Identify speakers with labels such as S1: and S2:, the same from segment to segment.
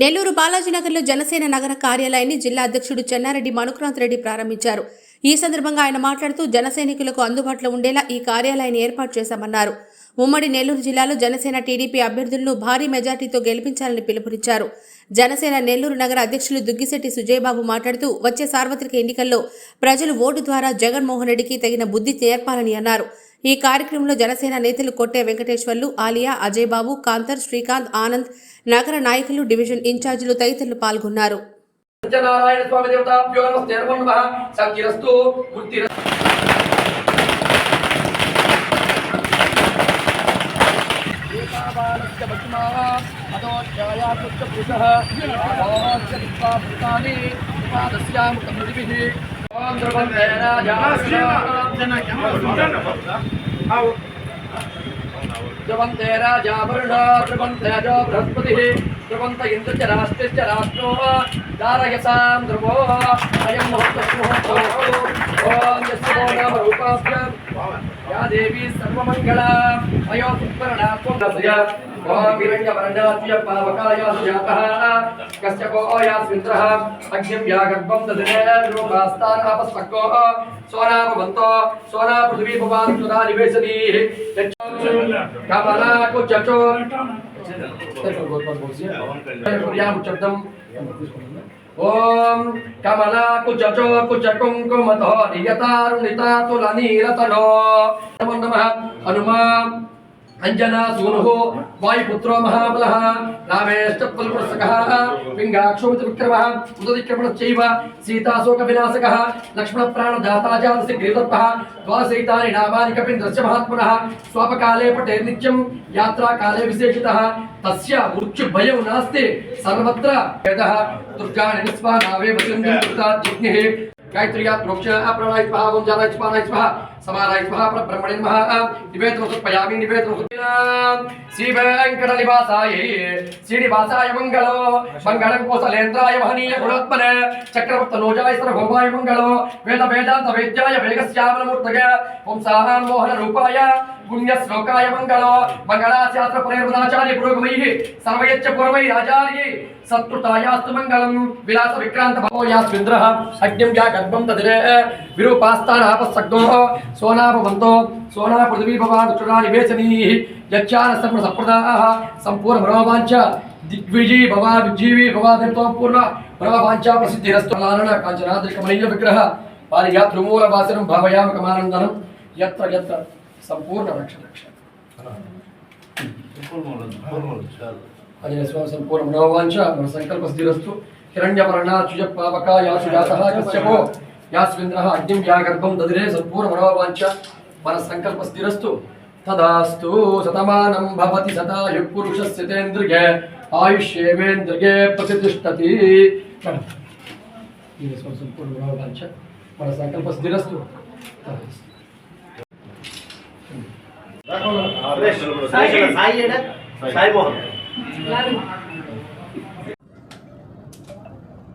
S1: నెల్లూరు బాలాజీనగర్లో జనసేన నగర కార్యాలయాన్ని జిల్లా అధ్యక్షుడు చెన్నారెడ్డి మనుక్రాంత్ రెడ్డి ప్రారంభించారు. ఈ సందర్భంగా ఆయన మాట్లాడుతూ జనసైనికులకు అందుబాటులో ఉండేలా ఈ కార్యాలయాన్ని ఏర్పాటు చేశామన్నారు. ఉమ్మడి నెల్లూరు జిల్లాలో జనసేన టీడీపీ అభ్యర్థులను భారీ మెజార్టీతో గెలిపించాలని పిలుపునిచ్చారు. జనసేన నెల్లూరు నగర అధ్యక్షులు దుగ్గిశెట్టి సుజయబాబు మాట్లాడుతూ వచ్చే సార్వత్రిక ఎన్నికల్లో ప్రజలు ఓటు ద్వారా జగన్మోహన్ రెడ్డికి తగిన బుద్ధి నేర్పాలని అన్నారు. ఈ కార్యక్రమంలో జనసేన నేతలు కొట్టే వెంకటేశ్వర్లు ఆలియా అజయ్ బాబు కాంతర్ శ్రీకాంత్ ఆనంద్ నగర నాయకులు డివిజన్ ఇన్ఛార్జీలు తదితరులు పాల్గొన్నారు.
S2: స్వామి దేవతాభ్యో నమో సంకీరస్తు जपन्ते राजावरुणा प्रपन्ते जो बृहस्पतिः प्रपन्त इन्द्रश्च राष्ट्रश्च राष्ट्रो दारयसां ध्रुवो अयं महत्तस्मुः ॐ यस्य नाम रूपाभ्यां దేవీ సర్వమంగళ అయో సుప్రణాత్మయ ఓం హిరణ్యవర్ణాత్య పావకాయ సుజాతః కశ్యపో యాస్మిత్రః అగ్నిం యాగర్భం దదనే రూపాస్తానాపస్పక్కో సోనాపవంతో సోనా పృథివీ భవాన్ సురా నివేశనీ కమలాకు చచో ఓం కమలా చచో కుచ కుంకుమతో నియతారుణితాతుల నీరతనో నమో నమః హనుమా అంజనా సూను వాయుపుత్రో మహాబల రామేశ్చ పుల్పురసకः పింగాక్షోమిత విక్రమः ఉదదిక్రమణశ్చైవ సీతాశోక వినాశక లక్ష్మణ ప్రాణదాతా జాతసి గ్రీవత్పः ద్వాదశైతాని నామాని కపీంద్రస్య మహాత్మన స్వాపకాలే పటే నిత్యం యాత్రాకాలే విశేషిత తస్య మృత్యు భయం నాస్తి సర్వత్ర వేదः దుర్గాణి నిస్వానావే వసంతం దుర్గాజ్ఞిః గాయత్ర్యా ప్రోక్ష ప్రాణాయ స్వహ ఓం జానాయ స్వాహాయ స్వహ సమానాయ స్వహ బ్రహ్మణి నమః నివేదన సమర్పయామి నివేదన శ్రీ వెంకట నివాసాయ శ్రీనివాసాయ మంగళో మంగళం కోసలేంద్రాయ మహనీయ గుణాత్మన చక్రవర్త నోజాయ సర్వభౌమాయ మంగళో వేద వేదాంత వేద్యాయ వేగశ్యామలమూర్తయ పుంసానాం మోహన రూపాయ పుణ్య శ్లోకాయ మంగళో మంగళాశాస్త్ర పునర్మదాచార్య పురోగమై సర్వయచ్చ పూర్వైరాచార్యై సత్కృతాయాస్తు మంగళం విలాస విక్రాంత భవోయాస్మింద్రః అగ్నిం యా గర్భం తదిరే విరూపాస్తానాపసగ్నో సోనాపవంతో సోనా పృథివీ భవాన్ చురా నివేశనీః యచ్చాన సర్వ సప్రదాః సంపూర్ణ మనోవాంఛ దిగ్విజీ భవా విజీవి భవా దేవతో పూర్ణ మనోవాంఛ ప్రసిద్ధిరస్తు లాలన కాంచనాద్రికమణీయ విగ్రహ పారిజా త్రిమూల వాసనం భావయామ కమానందనం యత్ర యత్ర ಸಂಪೂರ್ಣ ಲಕ್ಷ ಲಕ್ಷ ಆಂಜನೇಯ ಸಂಪೂರ್ಣ ಮನೋವಾಂಚ ಮನ ಸಂಕಲ್ಪ ಸ್ಥಿರಸ್ತು ಹಿರಣ್ಯಪರ್ಣ ಚುಜ ಪಾವಕ ಯಾ ಕಶ್ಯಪೋ. ಯಾ ಅಗ್ನಿಂ ಯಾ ದದಿರೆ ಸಂಪೂರ್ಣ ಮನೋವಾಂಚ ಮನ ಸಂಕಲ್ಪ ಸ್ಥಿರಸ್ತು ತದಾಸ್ತು ಸತಮಾನಂ ಭವತಿ ಸದಾ ಯುಕ್ಪುರುಷ ಸ್ಥಿತೇಂದ್ರಿಗೆ ಆಯುಷ್ಯೇವೇಂದ್ರಿಗೆ ಪ್ರತಿಷ್ಠತಿ. ಸಂಪೂರ್ಣ
S3: ಮನೋವಾಂಚ ಮನ ಸಂಕಲ್ಪ ಸ್ಥಿರಸ್ತು ತದಾಸ್ತು.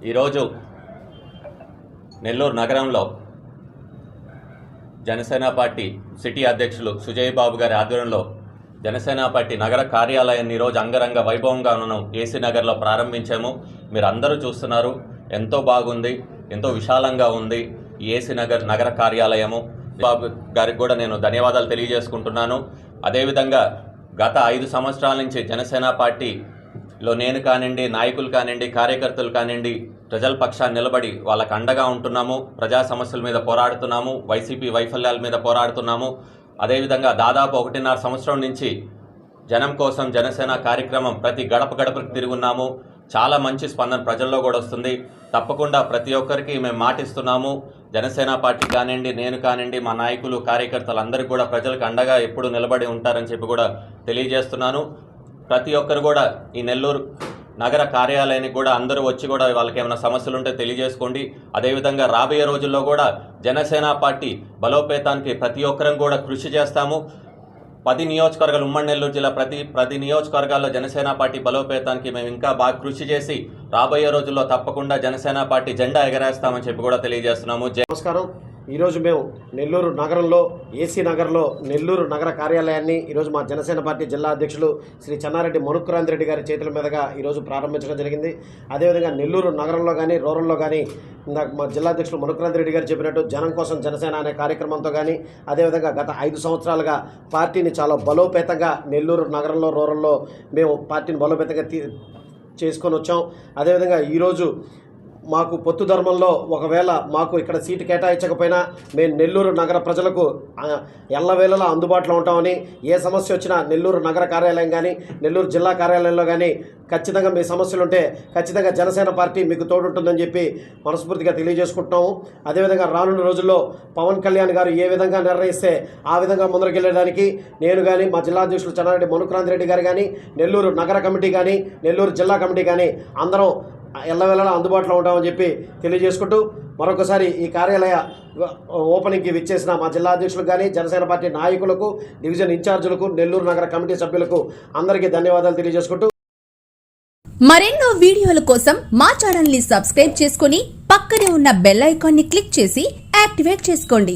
S4: ఈరోజు నెల్లూరు నగరంలో జనసేన పార్టీ సిటీ అధ్యక్షులు సుజయ్ బాబు గారి ఆధ్వర్యంలో జనసేన పార్టీ నగర కార్యాలయాన్ని ఈరోజు అంగరంగ వైభవంగా మనం ఏసీ నగర్లో ప్రారంభించాము. మీరు అందరూ చూస్తున్నారు ఎంతో బాగుంది ఎంతో విశాలంగా ఉంది ఏసీ నగర్ నగర కార్యాలయము. బాబు గారికి కూడా నేను ధన్యవాదాలు తెలియజేసుకుంటున్నాను. అదేవిధంగా గత ఐదు సంవత్సరాల నుంచి జనసేన పార్టీలో నేను కానివ్వండి నాయకులు కానివ్వండి కార్యకర్తలు కానివ్వండి ప్రజల పక్షాన్ని నిలబడి వాళ్ళకు అండగా ఉంటున్నాము. ప్రజా సమస్యల మీద పోరాడుతున్నాము. వైసీపీ వైఫల్యాల మీద పోరాడుతున్నాము. అదేవిధంగా దాదాపు ఒకటిన్నర సంవత్సరం నుంచి జనం కోసం జనసేన కార్యక్రమం ప్రతి గడప గడపకు తిరుగున్నాము చాలా మంచి స్పందన ప్రజల్లో కూడా వస్తుంది. తప్పకుండా ప్రతి ఒక్కరికి మేము మాటిస్తున్నాము. జనసేన పార్టీ కానివ్వండి నేను కానివ్వండి మా నాయకులు కార్యకర్తలు అందరికీ కూడా ప్రజలకు అండగా ఎప్పుడు నిలబడి ఉంటారని చెప్పి కూడా తెలియజేస్తున్నాను. ప్రతి ఒక్కరు కూడా ఈ నెల్లూరు నగర కార్యాలయానికి కూడా అందరూ వచ్చి కూడా వాళ్ళకి ఏమైనా సమస్యలు ఉంటే తెలియజేసుకోండి. అదేవిధంగా రాబోయే రోజుల్లో కూడా జనసేన పార్టీ బలోపేతానికి ప్రతి ఒక్కరం కూడా కృషి చేస్తాము. పది నియోజకవర్గాలు ఉమ్మడి నెల్లూరు జిల్లా ప్రతి ప్రతి నియోజకవర్గాల్లో జనసేన పార్టీ బలోపేతానికి మేము ఇంకా బాగా కృషి చేసి రాబోయే రోజుల్లో తప్పకుండా జనసేన పార్టీ జెండా ఎగరేస్తామని చెప్పి కూడా తెలియజేస్తున్నాము.
S3: నమస్కారం. ఈరోజు మేము నెల్లూరు నగరంలో ఏసీ నగర్లో నెల్లూరు నగర కార్యాలయాన్ని ఈరోజు మా జనసేన పార్టీ జిల్లా అధ్యక్షులు శ్రీ చెన్నారెడ్డి మనుక్కురాంత్ రెడ్డి గారి చేతుల మీదుగా ఈరోజు ప్రారంభించడం జరిగింది. అదేవిధంగా నెల్లూరు నగరంలో కానీ రూరల్లో కానీ ఇందాక మా జిల్లా అధ్యక్షులు మనుక్కురాంత్ రెడ్డి గారు చెప్పినట్టు జనం కోసం జనసేన అనే కార్యక్రమంతో కానీ అదేవిధంగా గత ఐదు సంవత్సరాలుగా పార్టీని చాలా బలోపేతంగా నెల్లూరు నగరంలో రూరల్లో మేము పార్టీని బలోపేతంగా తీ చేసుకొని వచ్చాం. అదేవిధంగా ఈరోజు మాకు పొత్తు ధర్మంలో ఒకవేళ మాకు ఇక్కడ సీటు కేటాయించకపోయినా మేము నెల్లూరు నగర ప్రజలకు ఎల్లవేళలా అందుబాటులో ఉంటామని ఏ సమస్య వచ్చినా నెల్లూరు నగర కార్యాలయం కానీ నెల్లూరు జిల్లా కార్యాలయంలో కానీ ఖచ్చితంగా మీ సమస్యలు ఉంటే ఖచ్చితంగా జనసేన పార్టీ మీకు తోడుంటుందని చెప్పి మనస్ఫూర్తిగా తెలియజేసుకుంటున్నాము. అదేవిధంగా రానున్న రోజుల్లో పవన్ కళ్యాణ్ గారు ఏ విధంగా నిర్ణయిస్తే ఆ విధంగా ముందరకెళ్ళడానికి నేను కానీ మా జిల్లా అధ్యక్షులు చెన్నారెడ్డి మనుక్రాంతిరెడ్డి గారు కానీ నెల్లూరు నగర కమిటీ కానీ నెల్లూరు జిల్లా కమిటీ కానీ అందరం ఎల్లవేళలా అందుబాటులో ఉంటామని చెప్పి తెలియజేసుకుంటూ మరొకసారి ఈ కార్యాలయ ఓపెనింగ్కి విచ్చేసిన మా జిల్లా అధ్యక్షులకు కానీ జనసేన పార్టీ నాయకులకు డివిజన్ ఇన్ఛార్జీలకు నెల్లూరు నగర కమిటీ సభ్యులకు అందరికీ ధన్యవాదాలు తెలియజేసుకుంటూ
S5: మరెన్నో వీడియోల కోసం మా ఛానల్ని సబ్స్క్రైబ్ చేసుకుని పక్కనే ఉన్న బెల్ ఐకాన్ని క్లిక్ చేసి యాక్టివేట్ చేసుకోండి.